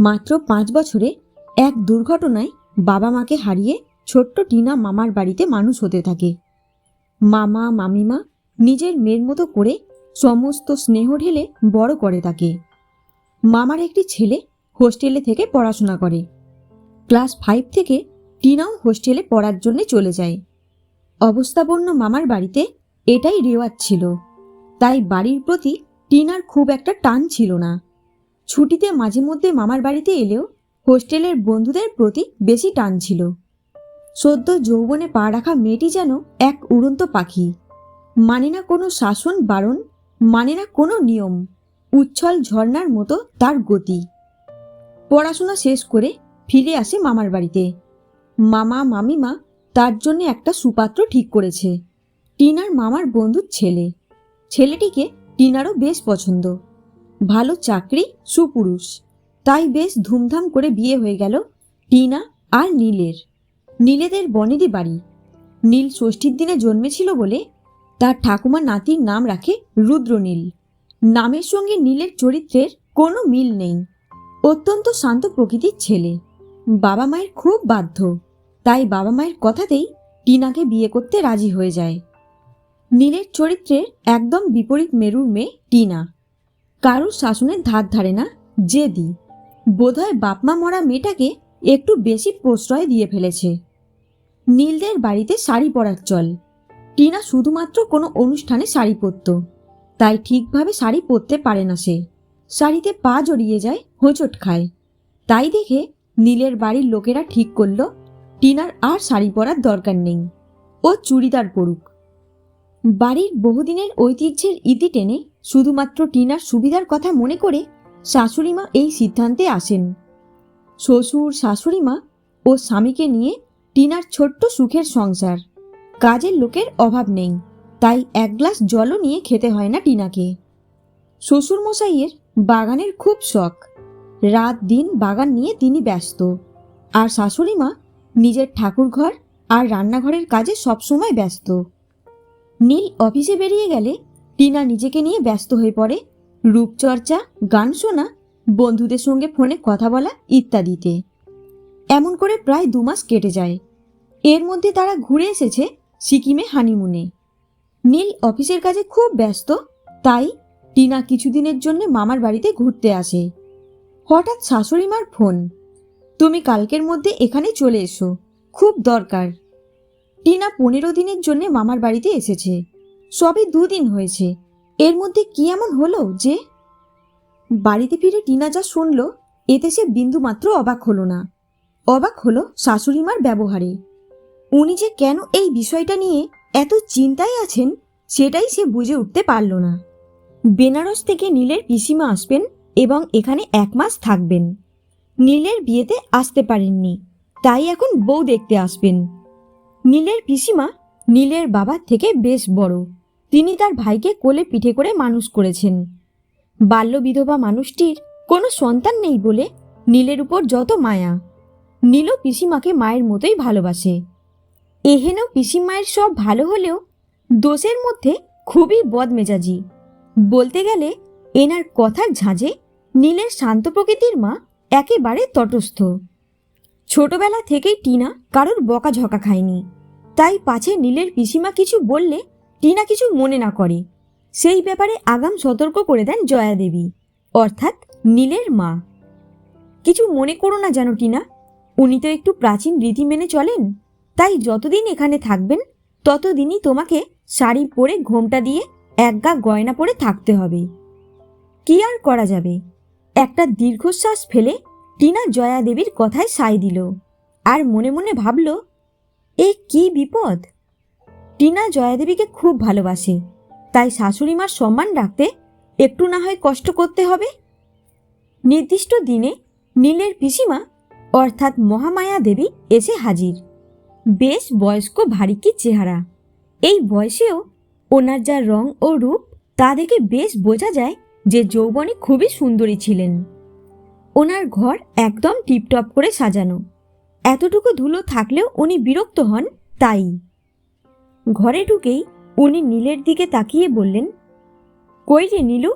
মাত্র পাঁচ বছরে এক দুর্ঘটনায় বাবা মাকে হারিয়ে ছোট্ট টিনা মামার বাড়িতে মানুষ হতে থাকে। মামা, মামিমা নিজের মেয়ের মতো করে সমস্ত স্নেহ ঢেলে বড় করে তাকে মামার একটি ছেলে হোস্টেলে থেকে পড়াশোনা করে। ক্লাস ফাইভ থেকে টিনাও হোস্টেলে পড়ার জন্য চলে যায়। অবস্থাপন্ন মামার বাড়িতে এটাই রেওয়াজ ছিল। তাই বাড়ির প্রতি টিনার খুব একটা টান ছিল না। ছুটিতে মাঝে মধ্যে মামার বাড়িতে এলেও হোস্টেলের বন্ধুদের প্রতি বেশি টান ছিল। সদ্য যৌবনে পা রাখা মেয়েটি যেন এক উড়ন্ত পাখি। মানে না কোনো শাসন বারণ মানে না কোনো নিয়ম, উচ্ছল ঝর্ণার মতো তার গতি। পড়াশোনা শেষ করে ফিরে আসে মামার বাড়িতে। মামা, মামিমা তার জন্য একটা সুপাত্র ঠিক করেছে। টিনার মামার বন্ধুর ছেলে। ছেলেটিকে টিনারও বেশ পছন্দ। ভালো চাকরি, সুপুরুষ। তাই বেশ ধুমধাম করে বিয়ে হয়ে গেল টিনা আর নীলের। নীলেদের বনেদি বাড়ি। নীল ষষ্ঠীর দিনে জন্মেছিল বলে তার ঠাকুমা নাতির নাম রাখে রুদ্রনীল। নামের সঙ্গে নীলের চরিত্রের কোনো মিল নেই। অত্যন্ত শান্ত প্রকৃতির ছেলে। বাবা মায়ের খুব বাধ্য। তাই বাবা মায়ের কথাতেই টিনাকে বিয়ে করতে রাজি হয়ে যায়। নীলের চরিত্রের একদম বিপরীত মেরুর মেয়ে টিনা। কারোর শাসনের ধার ধারে না জেদি বোধহয় বাপমা মরা মেয়েটাকে একটু বেশি প্রশ্রয় দিয়ে ফেলেছে। নীলদের বাড়িতে শাড়ি পরার চল। টিনা শুধুমাত্র কোনো অনুষ্ঠানে শাড়ি পরত। তাই ঠিকভাবে শাড়ি পরতে পারে না সে। শাড়িতে পা জড়িয়ে যায়, হোঁচট খায়। তাই দেখে নীলের বাড়ির লোকেরা ঠিক করল, টিনার আর শাড়ি পরার দরকার নেই। ও চুড়িদার পরুক। বাড়ির বহুদিনের ঐতিহ্যের ইতি টেনে শুধুমাত্র টিনার সুবিধার কথা মনে করে শাশুড়িমা এই সিদ্ধান্তে আসেন। শ্বশুর, শাশুড়িমা ও স্বামীকে নিয়ে টিনার ছোট্ট সুখের সংসার। কাজের লোকের অভাব নেই, তাই এক গ্লাস জলও নিয়ে খেতে হয় না টিনাকে। শ্বশুর মশাইয়ের বাগানের খুব শখ। রাত দিন বাগান নিয়ে তিনি ব্যস্ত। আর শাশুড়িমা নিজের ঠাকুরঘর আর রান্নাঘরের কাজে সবসময় ব্যস্ত। নীল অফিসে বেরিয়ে গেলে টিনা নিজেকে নিয়ে ব্যস্ত হয়ে পড়ে। রূপচর্চা, গান শোনা, বন্ধুদের সঙ্গে ফোনে কথা বলা ইত্যাদিতে। এমন করে প্রায় দু মাস কেটে যায়। এর মধ্যে তারা ঘুরে এসেছে সিকিমে হানিমুনে। নীল অফিসের কাজে খুব ব্যস্ত, তাই টিনা কিছুদিনের জন্য মামার বাড়িতে ঘুরতে আসে। হঠাৎ শাশুড়িমার ফোন। তুমি কালকের মধ্যে এখানে চলে এসো, খুব দরকার। টিনা পনেরো দিনের জন্য মামার বাড়িতে এসেছে। সবে দুদিন হয়েছে। এর মধ্যে কি এমন হলো যে? বাড়িতে ফিরে টিনা যা শুনল, এতে সে বিন্দুমাত্র অবাক হলো না। অবাক হলো শাশুড়িমার ব্যবহারে। উনি যে কেন এই বিষয়টা নিয়ে এত চিন্তায় আছেন, সেটাই সে বুঝে উঠতে পারল না। বেনারস থেকে নীলের পিসিমা আসবেন এবং এখানে এক মাস থাকবেন। নীলের বিয়েতে আসতে পারেননি, তাই এখন বউ দেখতে আসবেন। নীলের পিসিমা নীলের বাবার থেকে বেশ বড়। তিনি তার ভাইকে কোলে পিঠে করে মানুষ করেছেন। বাল্য বিধবা মানুষটির কোনো সন্তান নেই বলে নীলের উপর যত মায়া, নীলও পিসিমাকে মায়ের মতোই ভালোবাসে। এহেনও পিসিমায়ের সব ভালো হলেও দোষের মধ্যে খুবই বদমেজাজি। বলতে গেলে এনার কথার ঝাঁঝে নীলের শান্ত প্রকৃতির মা একেবারে তটস্থ। ছোটবেলা থেকেই টিনা কারোর বকাঝকা খায়নি, তাই পাছে নীলের পিসিমা কিছু বললে টিনা কিছু মনে না করে। সেই ব্যাপারে আগাম সতর্ক করে দেন জয়া দেবী, অর্থাৎ নীলের মা। কিছু মনে করো না যেন টিনা, উনি তো একটু প্রাচীন রীতি মেনে চলেন, তাই যতদিন এখানে থাকবেন, ততদিনই তোমাকে শাড়ি পরে ঘোমটা দিয়ে এক গা গয়না পরে থাকতে হবে। কি আর করা যাবে? একটা দীর্ঘশ্বাস ফেলে টিনা জয়া দেবীর কথায় সায় দিল, আর মনে মনে ভাবল, এ কি বিপদ? টিনা জয়াদেবীকে খুব ভালোবাসে। তাই শাশুড়ি মার সম্মান রাখতে একটু না হয় কষ্ট করতে হবে। নির্দিষ্ট দিনে নীলের পিসিমা, অর্থাৎ মহামায়া দেবী, এসে হাজির। বেশ বয়স্ক ভারিকি চেহারা। এই বয়সেও ওনার যা রং ও রূপ, তা দেখে বেশ বোঝা যায় যে যৌবনী খুবই সুন্দরী ছিলেন। ওনার ঘর একদম টিপটপ করে সাজানো। এতটুকু ধুলো থাকলেও উনি বিরক্ত হন তাই। ঘরে ঢুকেই উনি নীলের দিকে তাকিয়ে বললেন, কই রে নীলু,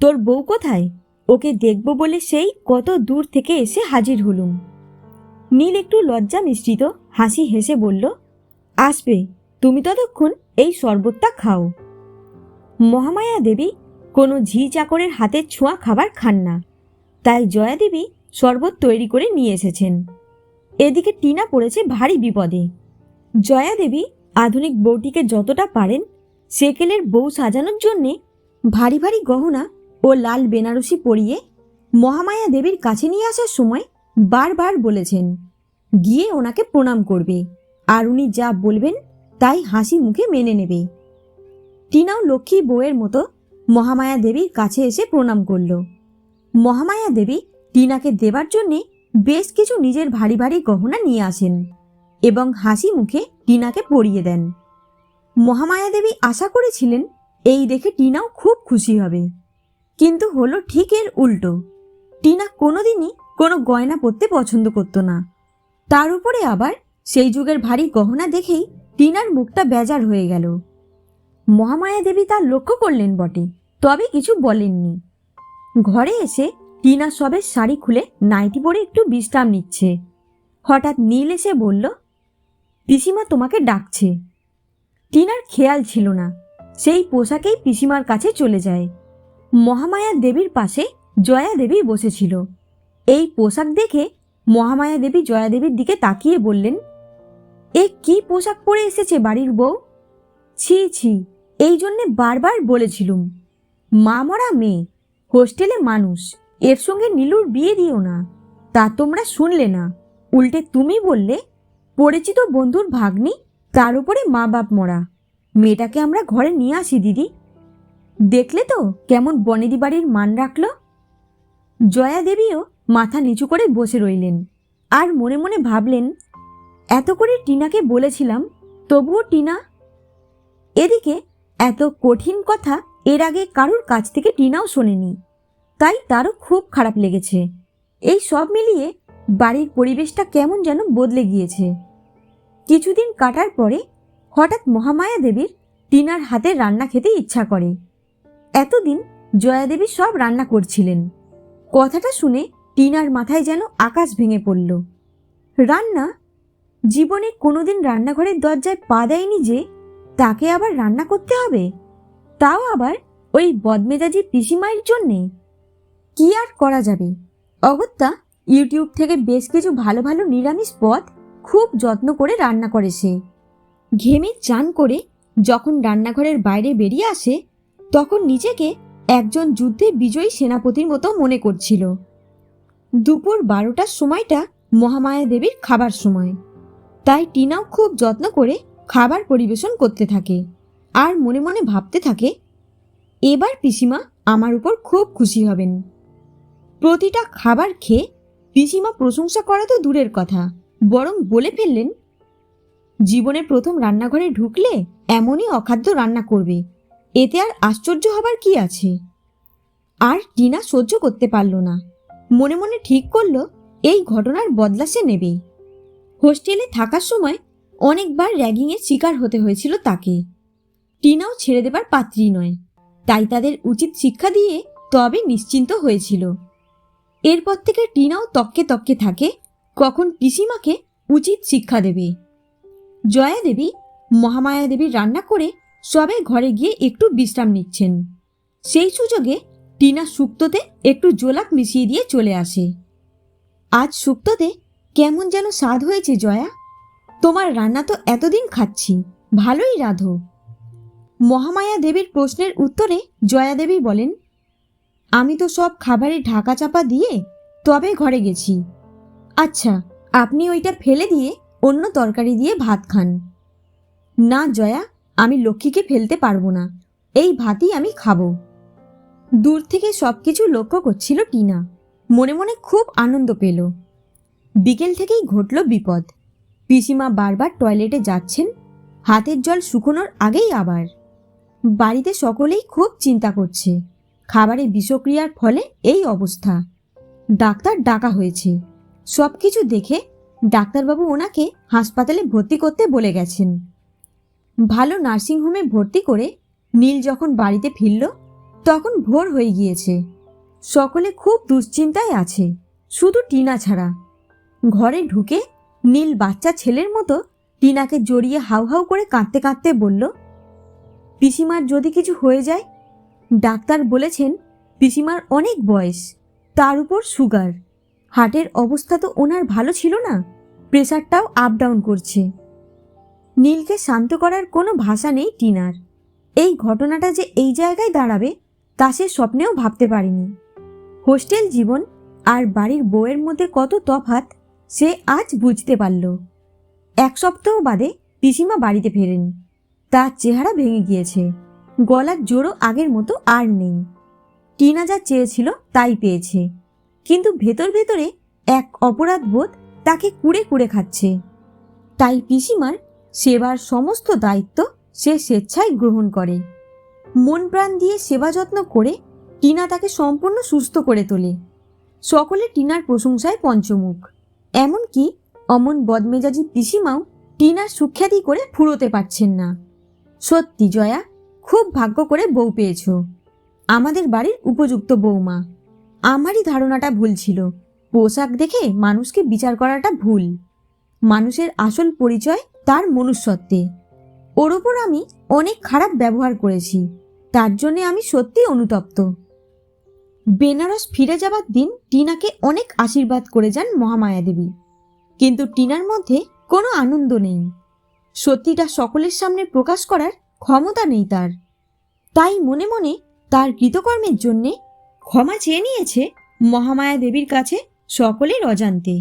তোর বউ কোথায়? ওকে দেখব বলে সেই কত দূর থেকে এসে হাজির হলুম। নীল একটু লজ্জা মিশ্রিত হাসি হেসে বলল, আসবে, তুমি ততক্ষণ এই শরবতটা খাও। মহামায়া দেবী কোনো ঝি চাকরের হাতের ছোঁয়া খাবার খান না, তাই জয়া দেবী শরবত তৈরি করে নিয়ে এসেছেন। এদিকে টিনা পড়েছে ভারী বিপদে। জয়া দেবী আধুনিক বউটিকে যতটা পারেন, সেকেলের বউ সাজানোর জন্যে ভারী ভারী গহনা ও লাল বেনারসি পরিয়ে মহামায়া দেবীর কাছে নিয়ে আসার সময় বারবার বলেছেন, গিয়ে ওনাকে প্রণাম করবে, আর উনি যা বলবেন তাই হাসি মুখে মেনে নেবে। টিনাও লক্ষ্মী বউয়ের মতো মহামায়া দেবীর কাছে এসে প্রণাম করল। মহামায়া দেবী টিনাকে দেবার জন্যে বেশ কিছু নিজের ভারী ভারী গহনা নিয়ে আসেন। এবং হাসি মুখে টিনাকে পরিয়ে দেন। মহামায়া দেবী আশা করেছিলেন, এই দেখে টিনাও খুব খুশি হবে। কিন্তু হলো ঠিক এর উল্টো। টিনা কোনোদিনই কোনো গয়না পরতে পছন্দ করতো না। তার উপরে আবার সেই যুগের ভারী গহনা দেখেই টিনার মুখটা বেজার হয়ে গেল। মহামায়া দেবী তা লক্ষ্য করলেন বটে, তবে কিছু বলেননি। ঘরে এসে টিনা সবে শাড়ি খুলে নাইটি পরে একটু বিশ্রাম নিচ্ছে। হঠাৎ নীল এসে বলল পিসিমা তোমাকে ডাকছে। টিনার খেয়াল ছিল না। সেই পোশাকেই পিসিমার কাছে চলে যায়। মহামায়া দেবীর পাশে জয়া দেবী বসেছিল। এই পোশাক দেখে মহামায়া দেবী জয়া দেবীর দিকে তাকিয়ে বললেন, এ কি পোশাক পরে এসেছে বাড়ির বউ? ছি ছি, এই জন্যে বারবার বলেছিলুম, মা মরা মেয়ে, হোস্টেলে মানুষ, এর সঙ্গে নীলুর বিয়ে দিও না, তা তোমরা শুনলে না। উল্টে তুমি বললে পরিচিত বন্ধুর ভাগ্নি, তার উপরে মা বাপ মরা। মেয়েটাকে আমরা ঘরে নিয়ে আসি, দিদি। দেখলে তো কেমন বনেদি বাড়ির মান রাখল। জয়া দেবীও মাথা নিচু করে বসে রইলেন আর মনে মনে ভাবলেন, এত করে টিনাকে বলেছিলাম, তবুও টিনা? এদিকে এত কঠিন কথা এর আগে কারুর কাছ থেকে টিনাও শোনেনি, তাই তারও খুব খারাপ লেগেছে। এই সব মিলিয়ে বাড়ির পরিবেশটা কেমন যেন বদলে গিয়েছে। কিছুদিন কাটার পরে হঠাৎ মহামায়া দেবীর টিনার হাতে রান্না খেতে ইচ্ছা করে। এতদিন জয়া দেবী সব রান্না করছিলেন। কথাটা শুনে টিনার মাথায় যেন আকাশ ভেঙে পড়ল। রান্না জীবনে কোনোদিন রান্নাঘরের দরজায় পা দেয়নি যে তাকে আবার রান্না করতে হবে? তাও আবার ওই বদমেজাজি পিসিমাইয়ের জন্যে? কি আর করা যাবে? অগত্যা ইউটিউব থেকে বেশ কিছু ভালো ভালো নিরামিষ পদ খুব যত্ন করে রান্না করে সে। ঘেমে চান করে যখন রান্নাঘরের বাইরে বেরিয়ে আসে, তখন নিজেকে একজন যুদ্ধে বিজয়ী সেনাপতির মতো মনে করছিল। দুপুর বারোটার সময়টা মহামায়া দেবীর খাবার সময়। তাই টিনাও খুব যত্ন করে খাবার পরিবেশন করতে থাকে আর মনে মনে ভাবতে থাকে, এবার পিসিমা আমার উপর খুব খুশি হবেন। প্রতিটা খাবার খেয়ে পিসিমা প্রশংসা করা তো দূরের কথা। বরং বলে ফেললেন জীবনে প্রথম রান্নাঘরে ঢুকলে এমনই অখাদ্য রান্না করবে, এতে আর আশ্চর্য হবার কি আছে? আর টিনা সহ্য করতে পারল না। মনে মনে ঠিক করল, এই ঘটনার বদলা সে নেবে হোস্টেলে থাকার সময় অনেকবার র্যাগিংয়ের শিকার হতে হয়েছিল তাকে। টিনাও ছেড়ে দেবার পাত্রী নয়, তাই তাদের উচিত শিক্ষা দিয়ে তবে নিশ্চিন্ত হয়েছিল। এরপর থেকে টিনাও তককে তককে থাকে কখন পিসিমাকে উচিত শিক্ষা দেবে? জয়া দেবী মহামায়া দেবীর রান্না করে সবে ঘরে গিয়ে একটু বিশ্রাম নিচ্ছেন। সেই সুযোগে টিনা শুক্তোতে একটু জোলাক মিশিয়ে দিয়ে চলে আসে। আজ শুক্তোতে কেমন যেন স্বাদ হয়েছে, জয়া। তোমার রান্না তো এতদিন খাচ্ছি, ভালোই রাধো। মহামায়া দেবীর প্রশ্নের উত্তরে জয়া দেবী বলেন, আমি তো সব খাবারে ঢাকা চাপা দিয়ে তবে ঘরে গেছি। আচ্ছা আপনি ওইটা ফেলে দিয়ে অন্য তরকারি দিয়ে ভাত খান। না, জয়া, আমি লক্ষ্মীকে ফেলতে পারব না। এই ভাতই আমি খাব। দূর থেকে সব কিছু লক্ষ্য করছিল টিনা। মনে মনে খুব আনন্দ পেল। বিকেল থেকেই ঘটল বিপদ। পিসিমা বারবার টয়লেটে যাচ্ছেন, হাতের জল শুকোনোর আগেই আবার। বাড়িতে সকলেই খুব চিন্তা করছে। খাবারে বিষক্রিয়ার ফলে এই অবস্থা। ডাক্তার ডাকা হয়েছে। সব কিছু দেখে ডাক্তারবাবু ওনাকে হাসপাতালে ভর্তি করতে বলে গেছেন। ভালো নার্সিংহোমে ভর্তি করে নীল যখন বাড়িতে ফিরল, তখন ভোর হয়ে গিয়েছে। সকলে খুব দুশ্চিন্তায় আছে, শুধু টিনা ছাড়া। ঘরে ঢুকে নীল বাচ্চা ছেলের মতো টিনাকে জড়িয়ে হাউ হাউ করে কাঁদতে কাঁদতে বলল, পিসিমার যদি কিছু হয়ে যায়, ডাক্তার বলেছেন পিসিমার অনেক বয়স, তার উপর সুগার। হার্টের অবস্থা তো ওনার ভালো ছিল না। প্রেশারটাও আপ ডাউন করছে। নীলকে শান্ত করার কোনো ভাষা নেই টিনার। এই ঘটনাটা যে এই জায়গায় দাঁড়াবে, তা সে স্বপ্নেও ভাবতে পারেনি। হোস্টেল জীবন আর বাড়ির বউয়ের মধ্যে কত তফাৎ, সে আজ বুঝতে পারল। এক সপ্তাহ বাদে পিসিমা বাড়িতে ফেরেন। তার চেহারা ভেঙে গিয়েছে। গলার জোরও আগের মতো আর নেই। টিনা যা চেয়েছিল তাই পেয়েছে। কিন্তু ভেতর ভেতরে এক অপরাধ বোধ তাকে কুড়ে কুড়ে খাচ্ছে। তাই পিসিমার সেবার সমস্ত দায়িত্ব সে স্বেচ্ছায় গ্রহণ করে। মন প্রাণ দিয়ে সেবা যত্ন করে টিনা তাকে সম্পূর্ণ সুস্থ করে তোলে। সকলে টিনার প্রশংসায় পঞ্চমুখ। এমনকি অমন বদমেজাজি পিসিমাও টিনার সুখ্যাতি করে ফুরোতে পারছেন না। সত্যি জয়া, খুব ভাগ্য করে বউ পেয়েছ। আমাদের বাড়ির উপযুক্ত বৌমা আমারই ধারণাটা ভুল ছিল। পোশাক দেখে মানুষকে বিচার করাটা ভুল। মানুষের আসল পরিচয় তার মনুষ্যত্বে। ওর ওপর আমি অনেক খারাপ ব্যবহার করেছি। তার জন্যে আমি সত্যি অনুতপ্ত। বেনারস ফিরে যাবার দিন টিনাকে অনেক আশীর্বাদ করে যান মহামায়া দেবী। কিন্তু টিনার মধ্যে কোনো আনন্দ নেই। সত্যিটা সকলের সামনে প্রকাশ করার ক্ষমতা নেই তার। তাই মনে মনে তার কৃতকর্মের জন্যে ক্ষমা চেয়ে নিয়েছে মহামায়া দেবীর কাছে সকলের অজান্তে।